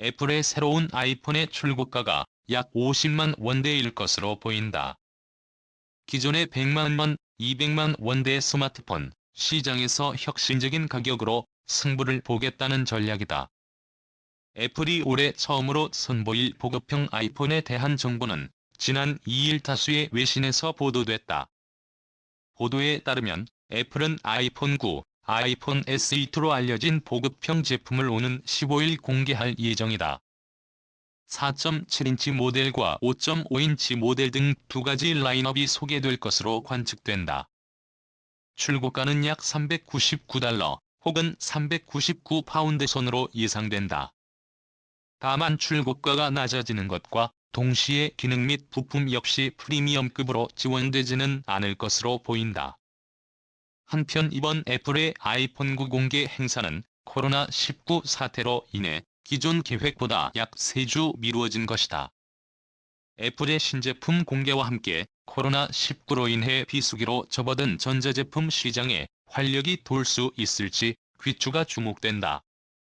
애플의 새로운 아이폰의 출고가가 약 50만 원대일 것으로 보인다. 기존의 100만 원, 200만 원대 스마트폰 시장에서 혁신적인 가격으로 승부를 보겠다는 전략이다. 애플이 올해 처음으로 선보일 보급형 아이폰에 대한 정보는 지난 2일 다수의 외신에서 보도됐다. 보도에 따르면 애플은 아이폰 9, 아이폰 SE2로 알려진 보급형 제품을 오는 15일 공개할 예정이다. 4.7인치 모델과 5.5인치 모델 등 두 가지 라인업이 소개될 것으로 관측된다. 출고가는 약 399달러 혹은 399파운드 선으로 예상된다. 다만 출고가가 낮아지는 것과 동시에 기능 및 부품 역시 프리미엄급으로 지원되지는 않을 것으로 보인다. 한편 이번 애플의 아이폰 9 공개 행사는 코로나19 사태로 인해 기존 계획보다 약 3주 미루어진 것이다. 애플의 신제품 공개와 함께 코로나19로 인해 비수기로 접어든 전자제품 시장에 활력이 돌 수 있을지 귀추가 주목된다.